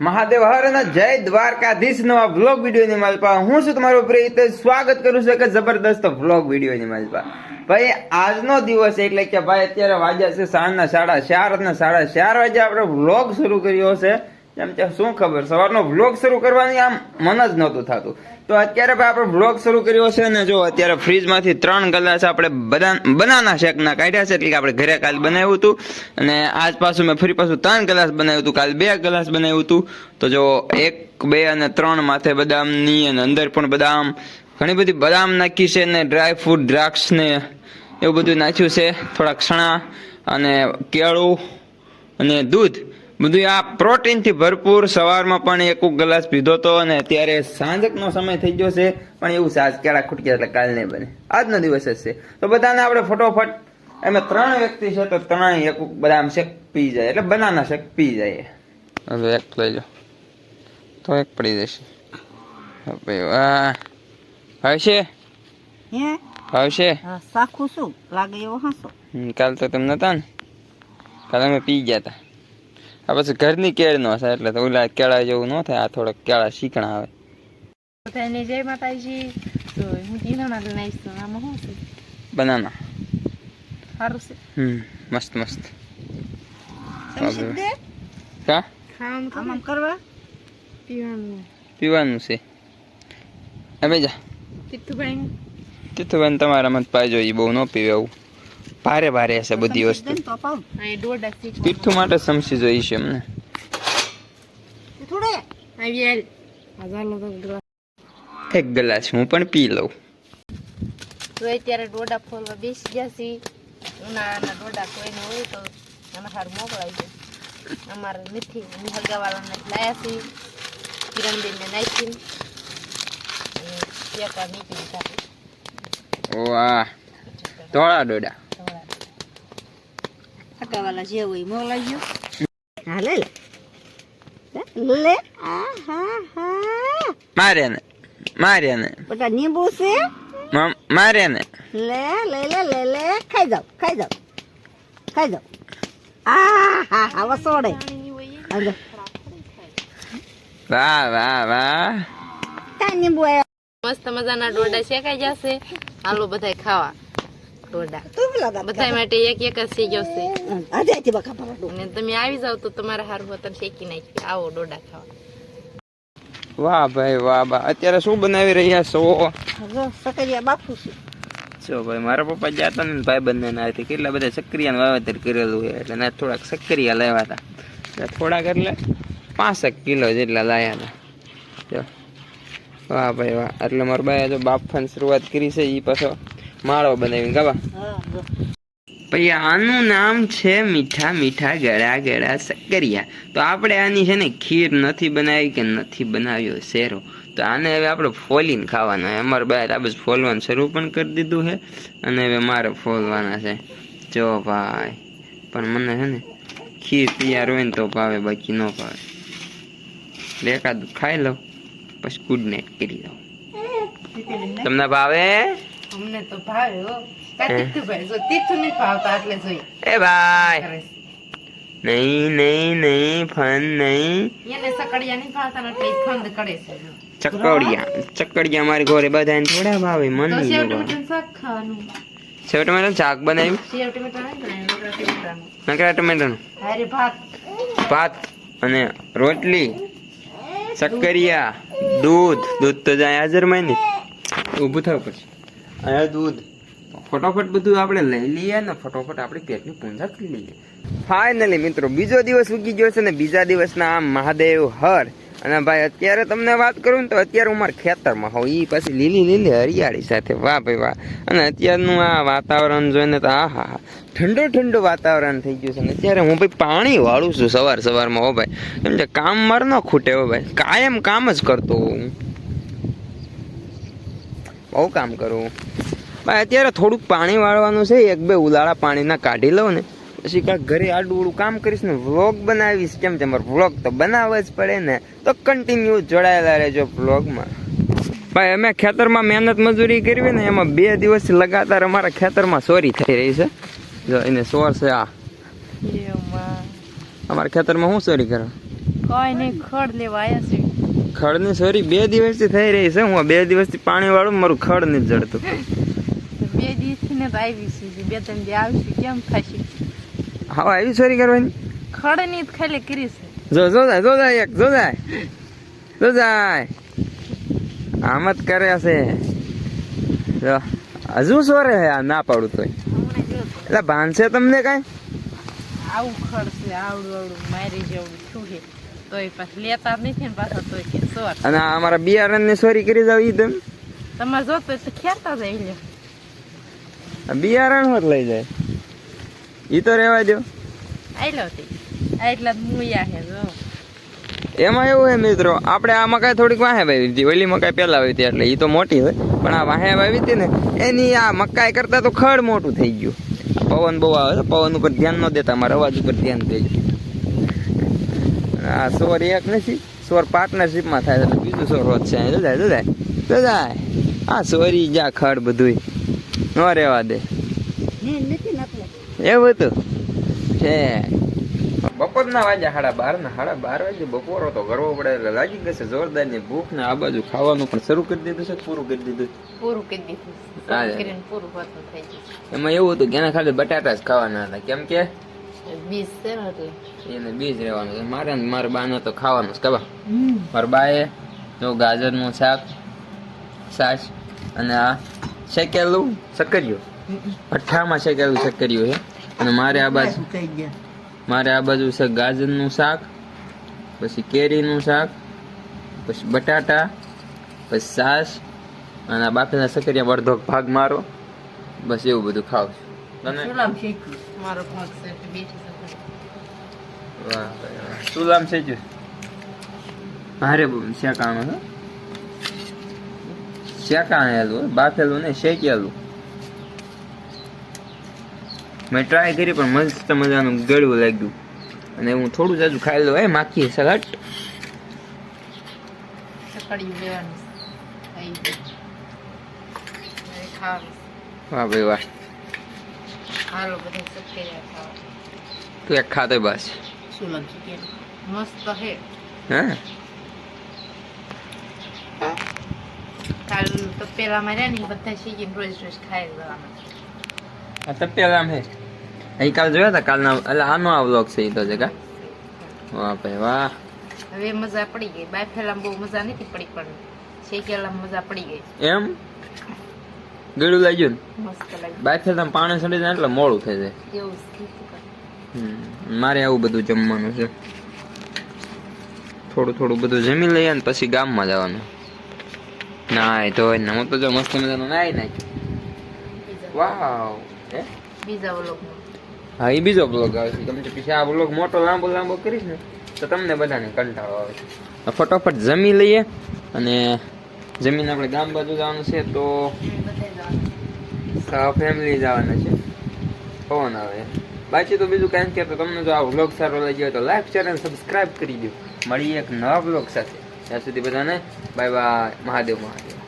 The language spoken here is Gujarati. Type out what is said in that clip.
મહાદેવ હર અને જય દ્વારકાધીશ નવા વ્લોગ વિડીયોની માલપા હું છું તમારો પ્રિય સ્વાગત કરું છું એક જબરદસ્ત વ્લોગ વિડીયોની માલપા ભાઈ, આજનો દિવસ એટલે કે ભાઈ, અત્યારે વાગ્યા છે સાંજના સાડા ચાર અને સાડા ચાર વાગે આપણે વ્લોગ શરૂ કર્યો છે એમ કે શું ખબર? સવારનો વ્લોગ શરૂ કરવાની આમ મન જ નહોતું થતું. તો અત્યારે ભાઈ આપણે વ્લોગ શરૂ કર્યો છે ને જો અત્યારે ફ્રીજમાંથી ત્રણ ગ્લાસ આપણે બધા બનાના શેકના કાઢ્યા છે, એટલે કે આપણે ઘરે કાલ બનાવ્યું હતું. અને આજ પાછું મેં ફરી પાછું ત્રણ ગ્લાસ બનાવ્યું હતું. કાલ બે ગ્લાસ બનાવ્યું હતું. તો જો એક, બે અને ત્રણ માથે બદામની અને અંદર પણ બદામ. ઘણી બધી બદામ નાખી છે ને ડ્રાય ફ્રૂટ દ્રાક્ષ ને એવું બધું નાખ્યું છે. થોડાક ચણા અને કેળું અને દૂધ. બધું આ પ્રોટીનથી ભરપૂર સવારમાં પણ એક ગ્લાસ પીધો તો અને અત્યારે સાંજકનો સમય થઈ ગયો છે પણ એવું સાજ કેળા ખૂટક્યા એટલે કાલ નહીં બને. આજનો દિવસ જ છે. તો બધાને આપણે ફટોફટ એમાં ત્રણ વ્યક્તિ છે તો ત્રણેય એક બદામ શેક પી જાય એટલે બનાના શેક પી જાય. હવે એક લઈ લો. તો એક પડી જશે. હવે વાહ. હશે હે? હશે હા, સાખું શું? લાગે એવો હાસો. કાલ તો તમે નતા ને? કાલ અમે પી ગયા હતા આ પછી ઘરની કેળ નો છે એટલે તો ઓલા કેળા જેવું ન થાય આ થોડાક કેળા શીખણા આવે બધાને જય માતાજી. તો હું ટીનાના લઈને તો આમાં શું છે? બનાના સારું છે. હમ મસ્ત મસ્ત. કા? ખાવાનું આમ આમ કરવા? પીવાનું. પીવાનું છે. હવે જા. તીર્થુભાઈ તીર્થુભાઈ તમારા મત પાજો એ બહુ ન પીવે એવું ભારે ભારે હશે બધી વસ્તુ. દે ને તો અપાવ અહીં દોઢ શીખ માટે સમસી જોઈ છે એમને. એક ગ્લાસ હું પણ પી લઉં. તો અત્યારે ડોડા ફોલવા બેસી જશે ઉનાળાના ડોડા કોઈને હોય તો આના સારું મોકલાવી દે. અમારે નથી નિહળગાવાળાને લાયા છે કિરણબેનને નાખીને. વાહ. ધોળા ડોડા. હકાવાલા જે હોય મોકલાઈ ગયો હા લે લે લે, આ હા હા. મારે ને મારે ને. બેટા નીંબુ છે? મારે ને. લે લે લે લે લે ખાઈ જાવ ખાઈ જાવ ખાઈ જાવ આ હા હા વસોડે. વાહ વાહ વાહ. તા નીંબુ આયો મસ્ત મજાના ડોડા શેકાઈ જશે. હાલો બધાય ખાવા. બધા માટે એક એક જ શેક્યો. અને તમે આવી જાવ તો તમારા હારું હોતન શેકી નાખી આવો ડોડા ખાવા. વાહ ભાઈ વાહ વાહ. અત્યારે શું બનાવી રહ્યા છો? જો સકરિયા બાપુ છે. જો ભાઈ મારા પપ્પા જતા ને ભાઈ બંને ના કેટલા બધા સક્રિયાનું વાવેતર કરેલું હોય એટલે થોડાક સક્રિયા લાવ્યા હતા. થોડાક એટલે પાંસઠ કિલો જેટલા લાવ્યા હતા. જો. વાહ ભાઈ વાહ. એટલે મારા ભાઈ તો બાફવાની શરૂઆત કરી છે એ પાછો. માળો બનાવીને ગાવા પછી આનું નામ છે મીઠા મીઠા ગળા ગળા સક્કરિયા તો આપણે આની છે ને ખીર નથી બનાવી કે નથી બનાવ્યો શેરો? તો આને હવે આપણે ફોલીને ખાવાનો છે. અમારે બાય આ બધું ફોલવાનું શરૂ પણ કરી દીધું છે અને હવે મારે ફોલવાના છે. જો ભાઈ પણ મને છે ને ખીર તૈયાર હોય ને તો ભાવે બાકી ન ભાવે. એકાદું ખાઈ લઉં પછી ગુડ નાઇટ કરી દઉં તમને ભાવે? અમને તો ભાવે હો. કા તીર્થુભાઈ જો તીર્થુ નહીં ભાવતા એટલે જોઈ એ ભાઈ. નહીં નહીં નહીં ફન નહીં. એને સકડિયા નહીં ભાવતા એટલે ફંદ કરે છે. ચકડિયા ચકડિયા મારી ઘરે બધાને થોડા ભાવે મન નહીં સેવ ટમેટાનું શાક ખાવાનું? સેવ ટમેટાનું શાક બનાવ્યું? સેવ ટમેટા બનાવ્યું નકરા ટમેટાનું. હારે ભાત. ભાત અને રોટલી ચક્કરિયા દૂધ. દૂધ તો જાય હાજરમાં ને ઊભું થવું પછી. અહીંયા દૂધ. ફટાફટ બધું આપણે લઈ લઈએ ને ફટાફટ આપણી પેટની પૂંજા કરી લઈએ. ફાઇનલી મિત્રો, બીજો દિવસ ઉગી ગયો છે ને બીજા દિવસના આમ મહાદેવ હર. અને ભાઈ, અત્યારે તમને વાત કરું તો અત્યારે હું મારા ખેતરમાં હોઉં. એ પછી લીલી લીલી હરિયાળી સાથે. વાહ ભાઈ વાહ. અને અત્યારનું આ વાતાવરણ જોઈને તો આ હા ઠંડુ ઠંડુ વાતાવરણ થઈ ગયું છે ને. અત્યારે હું ભાઈ પાણી વાળું છું સવાર સવારમાં, હો ભાઈ. કેમ કે કામ મારે ન ખૂટે, હો ભાઈ. કાયમ કામ જ કરતો હું. બહુ કામ કરું ભાઈ અત્યારે થોડુંક પાણી વાળવાનું છે. એક બે ઉલાળા પાણીના કાઢી લઉં ને. પછી કાંઈક ઘરે આડું કામ કરીશ ને વ્લોગ બનાવીશ. કેમ છે મારો વ્લોગ તો બનાવવા જ પડે ને. તો કન્ટિન્યુ જોડાયેલા રહેજો વ્લોગમાં ભાઈ અમે ખેતરમાં મહેનત મજૂરી કરવી ને એમાં બે દિવસ લગાતાર અમારા ખેતરમાં ચોરી થઈ રહી છે. જો એને સોર છે આ. અમારા ખેતરમાં શું ચોરી કરો? કોઈ નહીં ખડ લેવા આવ્યા છે. ખડની સોરી બે દિવસથી થઈ રહી છે. હું બે દિવસથી પાણી વાળું મારું ખડ નથી જડતું. બે દિવસથી ને તો આવી છે બે ત્રણ દી આવશું કેમ થશે હા આવી સોરી કરવાની. ખડની જ ખાલી કરી છે. જો જો જાય જો જાય એક જો જાય. જો જાય. આમ જ કરે છે. જો હજુ સોરે આ ના પાડું તોય. એટલે ભાનશે તમને કાંઈ? આવું ખડ છે આવડું આવડું મારી જેવડું શું છે? તોય પાછું લેતા નથી ને પાછા તોય કે સોર. અને અમારા બિયારણ ને સોરી કરી જાવ ઈ તમે? તમારે જોતો તો ખેરતા જાય બિયારણ હોત લઈ જાય. ઈ તો રહેવા દો એમાં એવું હે મિત્રો આપણે આ મકાઈ થોડીક વાહે વાવી હતી. ઓલી મકાઈ પેલા વાવી હતી એટલે એ તો મોટી હોય. પણ આ વાહે વાવી હતી ને એની આ મકાઈ કરતા તો ખડ મોટું થઈ ગયું. પવન બહુ આવે પવન ઉપર ધ્યાન ન દેતા મારા અવાજ ઉપર ધ્યાન દે. આ સોર એક નથી સોર પાર્ટનરશિપમાં થાય એટલે બીજું સોર હોત છે જાય જાય જાય. આ સોરી જા ખડ બધુંય. ન રહેવા દે. એવું હતું? છે. બપોરના વાગ્યા સાડા બાર ના સાડા બાર વાગે બપોરો તો કરવો પડે એટલે લાગી ગશે જોરદારની ભૂખ ને આ બાજુ ખાવાનું પણ શરૂ કરી દીધું છે પૂરું કરી દીધું? પૂરું કરી દીધું. પૂરું થઈ ગયું એમાં એવું હતું કે એના ખાલી બટાટા જ ખાવાના હતા. કેમ કે? બીજ છે એટલે. એને બીજ રહેવાનું મારે ને મારા બાને તો ખાવાનું છે મારે મારા બાએ જો ગાજરનું શાક છાશ અને આ શેકેલું? સક્કરિયું ભઠ્ઠામાં શેકેલું સક્કરિયું છે. અને મારે આ બાજુ મારે આ બાજુ છે ગાજરનું શાક પછી કેરીનું શાક પછી બટાટા પછી છાશ અને બાકીના સકરિયા અડધો ભાગ મારો બસ એવું બધું ખાવ છું. ભાગ છે લામ મારે શેકાણું છે. શેકાણેલું બાફેલું ને શેકેલું. મેં ટ્રાય કરી પણ મસ્ત મજાનું ગળવું લાગ્યું. અને હું થોડું જાજુ ખાઈ લઉં એ માખી ખાવાનું વાહ ભાઈ વાહ. તું એક ખાતો બસ. મસ્ત હે. હા? કાલ તો ને બધા શીખીને રોજ રોજ ખાઈ આ તપેલામ હે. અહીં કાલ જોયા હતા કાલના એટલે આનો આ વ્લોગ છે એ તો છે વાહ ભાઈ વાહ. હવે મજા પડી ગઈ. બાફેલા બહુ મજા નથી પડી પણ શેકેલા મજા પડી ગઈ. એમ? ગળું લાગ્યું ને? મસ્ત લાગી બાફેલ પાણી સડી જાય એટલે મોડું થઈ જાય. મારે આવું બધું જમવાનું છે. થોડું થોડું બધું જમી લઈએ ને પછી ગામમાં જવાનું. નાય તો ને હું તો જો મસ્ત મજાનું નાય નાય વાવ બીજા વ્લોગમાં હા એ બીજો બ્લોગ આવે છે તમે પછી આ બ્લોગ મોટો લાંબો લાંબો કરીશ ને તો તમને બધાને કંટાળો આવે છે ફટોફટ જમી લઈએ અને જમીન આપણે ગામ બાજુ જવાનું છે તો ફેમિલી જવાના છે પવન આવે બાકી તો બીજું કાંઈ કે તમને જો આ વ્લોગ સારો લાગ્યો તો લાઈક શેર અને સબસ્ક્રાઈબ કરી દો મળીએ એક નવા વ્લોગ સાથે ત્યાં સુધી બધાને બાય બાય મહાદેવ મહાદેવ.